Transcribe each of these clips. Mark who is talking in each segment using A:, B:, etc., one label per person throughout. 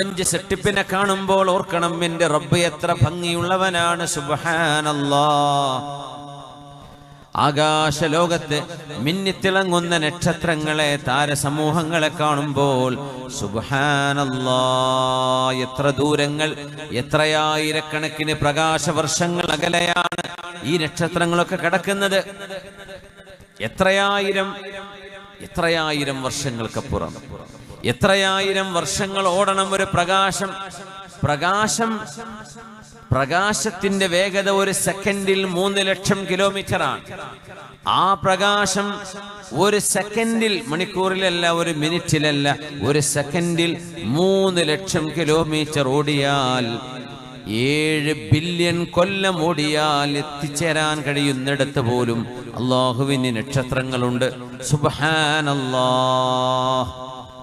A: പ്രപഞ്ച സെട്ടിപ്പിനെ കാണുമ്പോൾ ഓർക്കണം എന്റെ റബ്ബ് എത്ര ഭംഗിയുള്ളവനാണ് സുബഹാനല്ലാ. ആകാശ ലോകത്ത് മിന്നിത്തിളങ്ങുന്ന നക്ഷത്രങ്ങളെ താരസമൂഹങ്ങളെ കാണുമ്പോൾ സുബഹാനല്ലാ എത്ര ദൂരങ്ങൾ എത്രയായിരക്കണക്കിന് പ്രകാശവർഷങ്ങൾ അകലെയാണ് ഈ നക്ഷത്രങ്ങളൊക്കെ കിടക്കുന്നത്. എത്രയായിരം എത്രയായിരം വർഷങ്ങൾക്കപ്പുറം എത്രയായിരം വർഷങ്ങൾ ഓടണം ഒരു പ്രകാശം. പ്രകാശം പ്രകാശത്തിന്റെ വേഗത ഒരു സെക്കൻഡിൽ മൂന്ന് ലക്ഷം കിലോമീറ്റർ ആണ് ആ പ്രകാശം ഒരു സെക്കൻഡിൽ മണിക്കൂറിലല്ല ഒരു മിനിറ്റിലല്ല ഒരു സെക്കൻഡിൽ മൂന്ന് ലക്ഷം കിലോമീറ്റർ ഓടിയാൽ ഏഴ് ബില്യൺ കൊല്ലം ഓടിയാൽ എത്തിച്ചേരാൻ കഴിയുന്നിടത്ത് പോലും അള്ളാഹുവിന് നക്ഷത്രങ്ങളുണ്ട്. സുബഹാനല്ലാ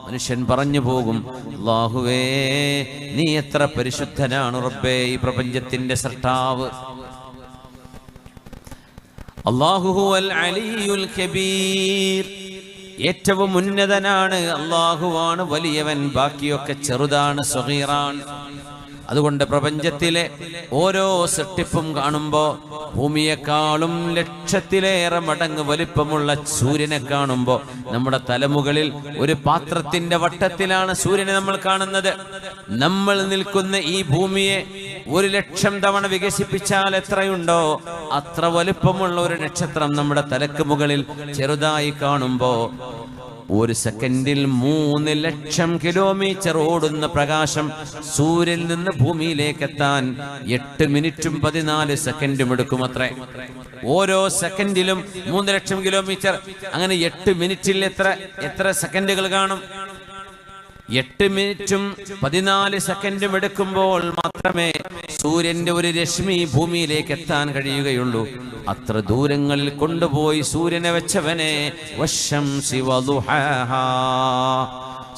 A: മനുഷ്യൻ പറഞ്ഞു പോകും അള്ളാഹുവേ നീ എത്ര പരിശുദ്ധനാണ് റബ്ബേ ഈ പ്രപഞ്ചത്തിന്റെ സൃഷ്ടാവ്. അള്ളാഹുഹുവൽ അലിയുൽ കബീർ ഏറ്റവും ഉന്നതനാണ് അള്ളാഹുവാണ് വലിയവൻ ബാക്കിയൊക്കെ ചെറുതാണ് സ്വഹീറാണ് അതുകൊണ്ട് പ്രപഞ്ചത്തിലെ ഓരോ സൃഷ്ടിപ്പും കാണുമ്പോ ഭൂമിയെക്കാളും ലക്ഷത്തിലേറെ മടങ്ങ് വലിപ്പമുള്ള സൂര്യനെ കാണുമ്പോ നമ്മുടെ തലമുകളിൽ ഒരു പാത്രത്തിന്റെ വട്ടത്തിലാണ് സൂര്യനെ നമ്മൾ കാണുന്നത്. നമ്മൾ നിൽക്കുന്ന ഈ ഭൂമിയെ ഒരു ലക്ഷം തവണ വികസിപ്പിച്ചാൽ എത്രയുണ്ടോ? അത്ര വലിപ്പമുള്ള ഒരു നക്ഷത്രം നമ്മുടെ തലക്ക് മുകളിൽ ചെറുതായി കാണുമ്പോ ഒരു സെക്കൻഡിൽ മൂന്ന് ലക്ഷം കിലോമീറ്റർ ഓടുന്ന പ്രകാശം സൂര്യനിൽ നിന്ന് ഭൂമിയിലേക്ക് എത്താൻ എട്ട് മിനിറ്റും പതിനാല് സെക്കൻഡും എടുക്കുമത്രേ ഓരോ സെക്കൻഡിലും മൂന്ന് ലക്ഷം കിലോമീറ്റർ അങ്ങനെ എട്ട് മിനിറ്റിൽ എത്ര എത്ര സെക്കൻഡുകൾ കാണും? എട്ട് മിനിറ്റും പതിനാല് സെക്കൻഡും എടുക്കുമ്പോൾ മാത്രമേ സൂര്യന്റെ ഒരു രശ്മി ഭൂമിയിലേക്ക് എത്താൻ കഴിയുകയുള്ളൂ. അത്ര ദൂരങ്ങളിൽ കൊണ്ടുപോയി സൂര്യനെ വെച്ചവനെ വശം.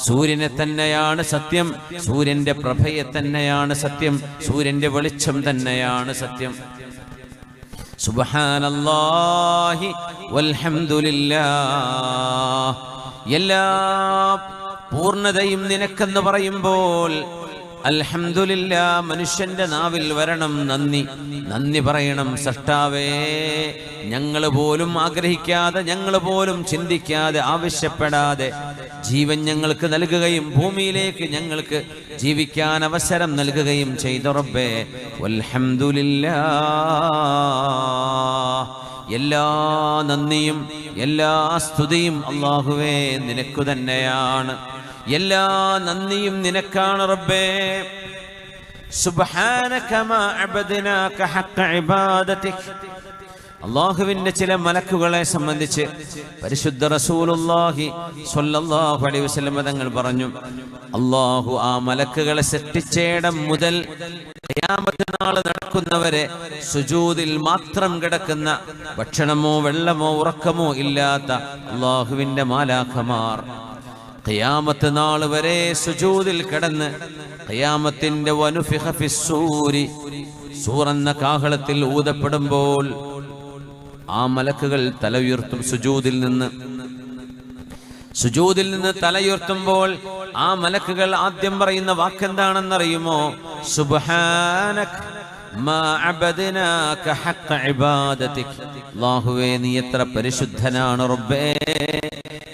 A: സൂര്യനെ തന്നെയാണ് സത്യം സൂര്യന്റെ പ്രഭയെ തന്നെയാണ് സത്യം സൂര്യന്റെ വെളിച്ചം തന്നെയാണ് സത്യം. സുബഹാനല്ലാഹി വൽഹംദുലില്ലാ എല്ലാ പൂർണതയും നിനക്കെന്ന് പറയുമ്പോൾ അൽഹംദുലില്ല മനുഷ്യന്റെ നാവിൽ വരണം നന്ദി. നന്ദി പറയണം സൃഷ്ടാവേ. ഞങ്ങൾ പോലും ആഗ്രഹിക്കാതെ ഞങ്ങൾ പോലും ചിന്തിക്കാതെ ആവശ്യപ്പെടാതെ ജീവൻ ഞങ്ങൾക്ക് നൽകുകയും ഭൂമിയിലേക്ക് ഞങ്ങൾക്ക് ജീവിക്കാൻ അവസരം നൽകുകയും ചെയ്ത റബ്ബേ. വൽഹംദുലില്ലാ. എല്ലാ നന്ദിയും എല്ലാ സ്തുതിയും അള്ളാഹുവേ നിനക്കു തന്നെയാണ്. എല്ലാ നന്ദിയും നിനക്കാണ് റബ്ബേ. അള്ളാഹുവിന്റെ ചില മലക്കുകളെ സംബന്ധിച്ച് പരിശുദ്ധ റസൂലുള്ളാഹി സ്വല്ലല്ലാഹു അലൈഹി വസല്ലം തങ്ങൾ പറഞ്ഞു അള്ളാഹു ആ മലക്കുകളെ സൃഷ്ടിച്ചേടം മുതൽ നാൾ നടക്കുന്നവരെ സുജൂദിൽ മാത്രം കിടക്കുന്ന ഭക്ഷണമോ വെള്ളമോ ഉറക്കമോ ഇല്ലാത്ത അള്ളാഹുവിന്റെ മാലാഖമാർ. ഖിയാമത്ത് നാൾ വരെ സുജൂതിൽ കിടന്ന് ഖിയാമത്തിന്റെ വനുഫിഖ ഫിസ്സൂരി സൂറെന്ന കാഹളത്തിൽ ഊതപ്പെടുമ്പോൾ ആ മലക്കുകൾ തല ഉയർത്തും സുജൂദിൽ നിന്ന്. സുജൂതിൽ നിന്ന് തലയുയർത്തുമ്പോൾ ആ മലക്കുകൾ ആദ്യം പറയുന്ന വാക്കെന്താണെന്നറിയുമോ? അല്ലാഹുവേ നീ എത്ര പരിശുദ്ധനാണ് റബ്ബേ.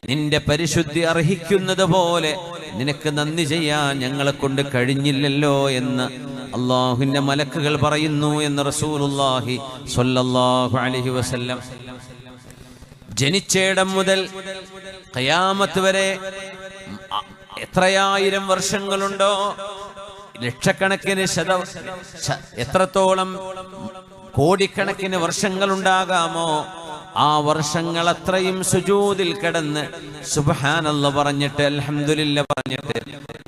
A: നിന്റെ പരിശുദ്ധി അർഹിക്കുന്നത് പോലെ നിനക്ക് നന്ദി ചെയ്യാൻ ഞങ്ങളെ കൊണ്ട് കഴിഞ്ഞില്ലല്ലോ എന്ന് അള്ളാഹുവിന്റെ മലക്കുകൾ പറയുന്നു എന്ന് റസൂലുള്ളാഹി സ്വല്ലല്ലാഹു അലൈഹി വസല്ലം. ജനിച്ചേടം മുതൽ കയാമത്ത് വരെ എത്രയായിരം വർഷങ്ങളുണ്ടോ? ലക്ഷക്കണക്കിന് ശത എത്രത്തോളം കോടിക്കണക്കിന് വർഷങ്ങൾ ഉണ്ടാകാമോ ആ വർഷങ്ങൾ അത്രയും സുജൂതിൽ കിടന്ന് സുബഹാനല്ല പറഞ്ഞിട്ട് അലഹമില്ല പറഞ്ഞിട്ട്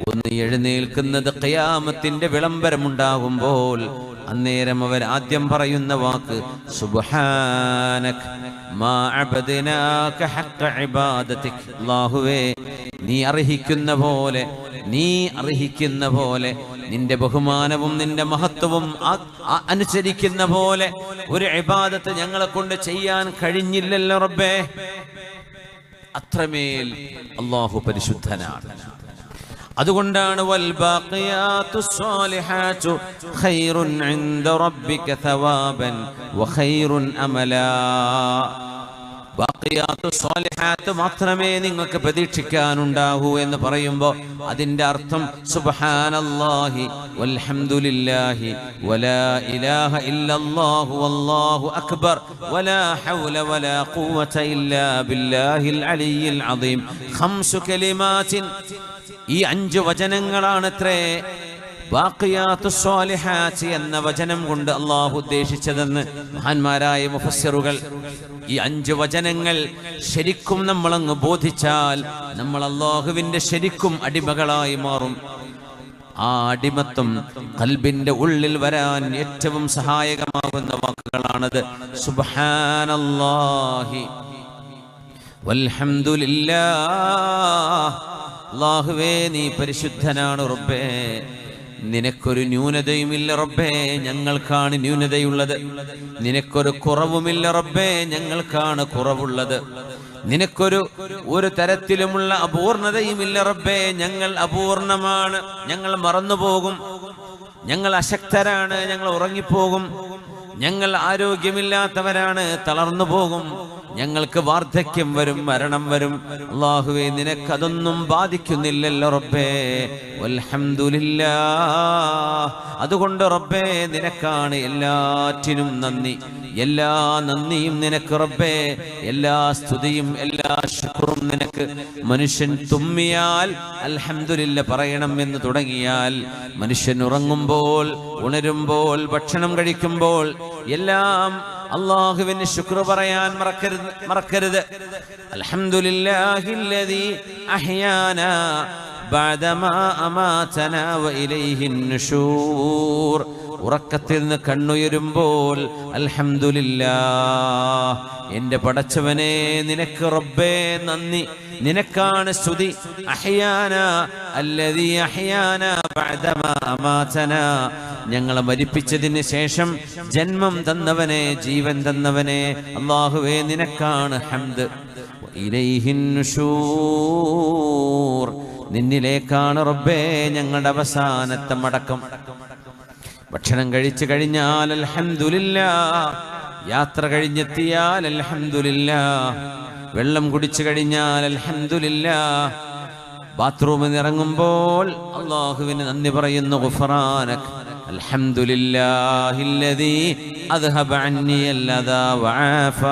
A: ഒന്ന് എഴുന്നേൽക്കുന്നത് കയാമത്തിന്റെ വിളംബരമുണ്ടാകുമ്പോൾ അന്നേരം അവർ ആദ്യം പറയുന്ന വാക്ക് സുബ്ഹാനക് നീ അർഹിക്കുന്ന പോലെ നീ അർഹിക്കുന്ന പോലെ നിന്റെ ബഹുമാനവും നിന്റെ മഹത്വവും അനുസരിക്കുന്ന പോലെ ഒരു ഇബാദത്ത് ഞങ്ങളെ കൊണ്ട് ചെയ്യാൻ കഴിഞ്ഞില്ലല്ലോ റബ്ബേ. അത്രമേൽ അള്ളാഹു പരിശുദ്ധനാണ്. അതുകൊണ്ടാണ് അമലാ. ബാക്കിയാത്തു സ്വാലിഹാത്ത് മാത്രമേ നിങ്ങൾക്ക് പ്രതീക്ഷിക്കാനുണ്ടാവൂ എന്ന് പറയുമ്പോൾ അതിന്റെ അർത്ഥം സുബ്ഹാനല്ലാഹി വൽഹംദുലില്ലാഹി വലാ ഇലാഹ ഇല്ലല്ലാഹു വല്ലാഹു അക്ബർ വലാ ഹൗല വലാ ഖുവത ഇല്ലാ ബില്ലാഹിൽ അലിയിൽ അദീം ഖംസു കലിമാത്തിൻ ഈ അഞ്ച് വചനങ്ങളാണത്രേ എന്ന വചനം കൊണ്ട് അള്ളാഹു ഉദ്ദേശിച്ചതെന്ന് മഹാന്മാരായ മുഫസ്സിറുകൾ ഈ അഞ്ച് വചനങ്ങൾ ശരിക്കും നമ്മൾ അങ്ങ് ബോധിച്ചാൽ നമ്മൾ അള്ളാഹുവിന്റെ ശരിക്കും അടിമകളായി മാറും. ആ അടിമത്വം കൽബിന്റെ ഉള്ളിൽ വരാൻ ഏറ്റവും സഹായകമാകുന്ന വാക്കുകളാണത്. അല്ലാഹുവേ നീ പരിശുദ്ധനാണ് റബ്ബേ. നിനക്കൊരു ന്യൂനതയുമില്ല റബ്ബേ ഞങ്ങൾക്കാണ് ന്യൂനതയുള്ളത്. നിനക്കൊരു കുറവുമില്ല റബ്ബേ ഞങ്ങൾക്കാണ് കുറവുള്ളത്. നിനക്കൊരു ഒരു തരത്തിലുമുള്ള അപൂർണതയുമില്ല റബ്ബേ ഞങ്ങൾ അപൂർണമാണ്. ഞങ്ങൾ മറന്നുപോകും. ഞങ്ങൾ അശക്തരാണ് ഞങ്ങൾ ഉറങ്ങിപ്പോകും. ഞങ്ങൾ ആരോഗ്യമില്ലാത്തവരാണ്. തളർന്നു പോകും. ഞങ്ങൾക്ക് വാർദ്ധക്യം വരും മരണം വരും. അള്ളാഹുവെ നിനക്കതൊന്നും ബാധിക്കുന്നില്ലല്ലോ റബ്ബേ. വൽഹംദുലില്ലാ അതുകൊണ്ട് റബ്ബേ നിനക്കാണ് എല്ലാറ്റിനും നന്ദി. എല്ലാ നന്ദിയും നിനക്ക് റബ്ബേ. എല്ലാ സ്തുതിയും എല്ലാ ശുക്രും നിനക്ക്. മനുഷ്യൻ തുമ്മിയാൽ അൽഹംദുലില്ല പറയണം എന്ന് തുടങ്ങിയാൽ മനുഷ്യൻ ഉറങ്ങുമ്പോൾ ഉണരുമ്പോൾ ഭക്ഷണം കഴിക്കുമ്പോൾ എല്ലാം അള്ളാഹുവിന് ശുക്ർ പറയാൻ മറക്കരുത് മറക്കരുത് അൽഹംദുലില്ലാഹില്ലദീ അഹ്യാനാ بعدما أماتنا وإليه النشور ഉറക്കത്തിൽ നിന്ന് കണ്ണുയരുമ്പോൾ അൽഹംദുലില്ലാ എന്റെ പടച്ചവനെ നിനക്ക് റബ്ബേ നന്ദി നിനക്കാണ് സ്തുതി. അഹ്യാന അല്ലതി അഹ്യാന ഞങ്ങളെ മരിപ്പിച്ചതിന് ശേഷം ജന്മം തന്നവനെ ജീവൻ തന്നവനെ അള്ളാഹുവേ നിനക്കാണ് ഹംദ്. നിന്നിലേക്കാണ് റബ്ബേ ഞങ്ങളുടെ അവസാനത്തെ മടക്കം. ഭക്ഷണം കഴിച്ചു കഴിഞ്ഞാൽ അൽഹന്ദില്ല യാത്ര കഴിഞ്ഞെത്തിയാൽ അൽഹംദുലില്ല. വെള്ളം കുടിച്ചു കഴിഞ്ഞാൽ അലഹമില്ല ബാത്റൂമിൽ ഇറങ്ങുമ്പോൾ അള്ളാഹുവിന് നന്ദി പറയുന്നു ഗുഫറാനക്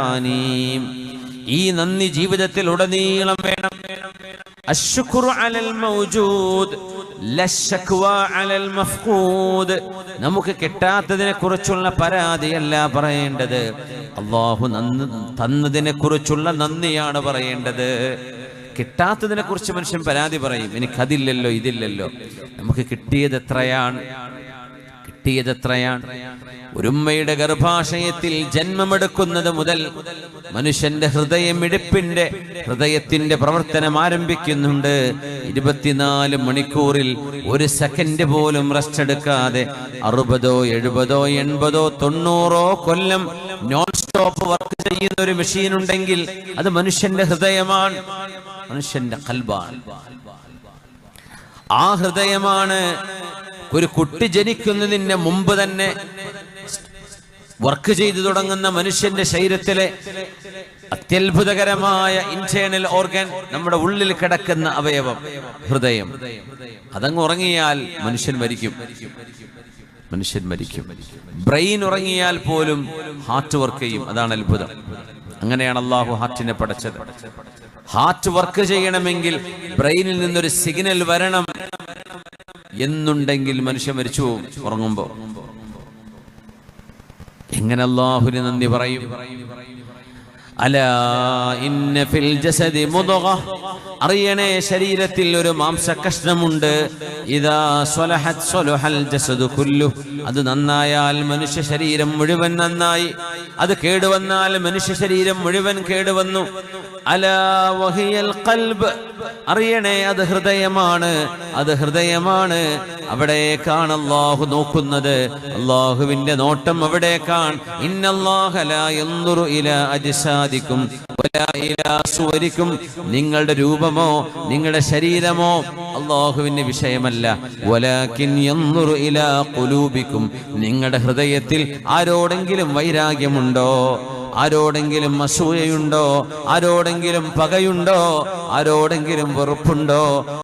A: അന്നി ഈ നന്ദി ജീവിതത്തിൽ ഉടനീളം വേണം. അശ്ശുക്റു അലൽ മൗജൂദ് നമുക്ക് കിട്ടാത്തതിനെ കുറിച്ചുള്ള പരാതിയല്ല പറയേണ്ടത്. നന്ന് തന്നതിനെ കുറിച്ചുള്ള നന്ദിയാണ് പറയേണ്ടത്. കിട്ടാത്തതിനെ കുറിച്ച് മനുഷ്യൻ പരാതി പറയും. എനിക്കതില്ലല്ലോ ഇതില്ലല്ലോ. നമുക്ക് കിട്ടിയത് എത്രയാണ്? കിട്ടിയത് എത്രയാണ് ഒരുമ്മയുടെ ഗർഭാശയത്തിൽ ജന്മമെടുക്കുന്നത് മുതൽ മനുഷ്യന്റെ ഹൃദയം ഹൃദയമിടിപ്പിന്റെ ഹൃദയത്തിന്റെ പ്രവർത്തനം ആരംഭിക്കുന്നുണ്ട്. ഇരുപത്തിനാല് മണിക്കൂറിൽ ഒരു സെക്കൻഡ് പോലും റെസ്റ്റ് എടുക്കാതെ അറുപതോ എഴുപതോ എൺപതോ തൊണ്ണൂറോ കൊല്ലം നോൺ സ്റ്റോപ്പ് വർക്ക് ചെയ്യുന്ന ഒരു മെഷീൻ ഉണ്ടെങ്കിൽ അത് മനുഷ്യന്റെ ഹൃദയമാണ്. മനുഷ്യന്റെ കൽബാണ്. ആ ഹൃദയമാണ് ഒരു കുട്ടി ജനിക്കുന്നതിന് മുമ്പ് തന്നെ വർക്ക് ചെയ്തു തുടങ്ങുന്ന മനുഷ്യന്റെ ശരീരത്തിലെ അത്യത്ഭുതകരമായ ഇന്റേണൽ ഓർഗൻ നമ്മുടെ ഉള്ളിൽ കിടക്കുന്ന അവയവം ഹൃദയം. അതങ്ങ് ഉറങ്ങിയാൽ മനുഷ്യൻ മരിക്കും. മനുഷ്യൻ മരിക്കും. ബ്രെയിൻ ഉറങ്ങിയാൽ പോലും ഹാർട്ട് വർക്ക് ചെയ്യും. അതാണ് അത്ഭുതം. അങ്ങനെയാണ് അള്ളാഹു ഹാർട്ടിനെ പടച്ചത്. ഹാർട്ട് വർക്ക് ചെയ്യണമെങ്കിൽ ബ്രെയിനിൽ നിന്നൊരു സിഗ്നൽ വരണം. എന്നുണ്ടെങ്കിൽ മനുഷ്യൻ മരിച്ചു പോകും എങ്ങനെ അള്ളാഹുവിന് നന്ദി പറയും? അറിയണേ ശരീരത്തിൽ ഒരു മാംസകഷ്ണമുണ്ട്. ഇതാ അത് നന്നായാൽ മനുഷ്യ ശരീരം മുഴുവൻ നന്നായി. അത് കേടുവന്നാൽ മനുഷ്യ ശരീരം മുഴുവൻ കേടുവന്നു. അല വഹിയൽ ഖൽബ്. അറിയണേ അത് ഹൃദയമാണ് അത് ഹൃദയമാണ്. അവിടേക്കാണ് അള്ളാഹു നോക്കുന്നത്. അള്ളാഹുവിന്റെ നോട്ടം അവിടേക്കാണ് ഇന്നല്ലാഹ ലാ യൻദുറു ഇലാ അജ്സാദിക്കും വലാ ഇലാ സുവരിക്കും. നിങ്ങളുടെ രൂപമോ നിങ്ങളുടെ ശരീരമോ അള്ളാഹുവിന്റെ വിഷയമല്ല. വലാകിൻ യൻദുറു ഇലാ നിങ്ങളുടെ ഹൃദയത്തിൽ ആരോടെങ്കിലും വൈരാഗ്യമുണ്ടോ? ആരോടെങ്കിലും അസൂയയുണ്ടോ? ആരോടെങ്കിലും പകയുണ്ടോ? ആരോടെങ്കിലും വെറുപ്പുണ്ടോ?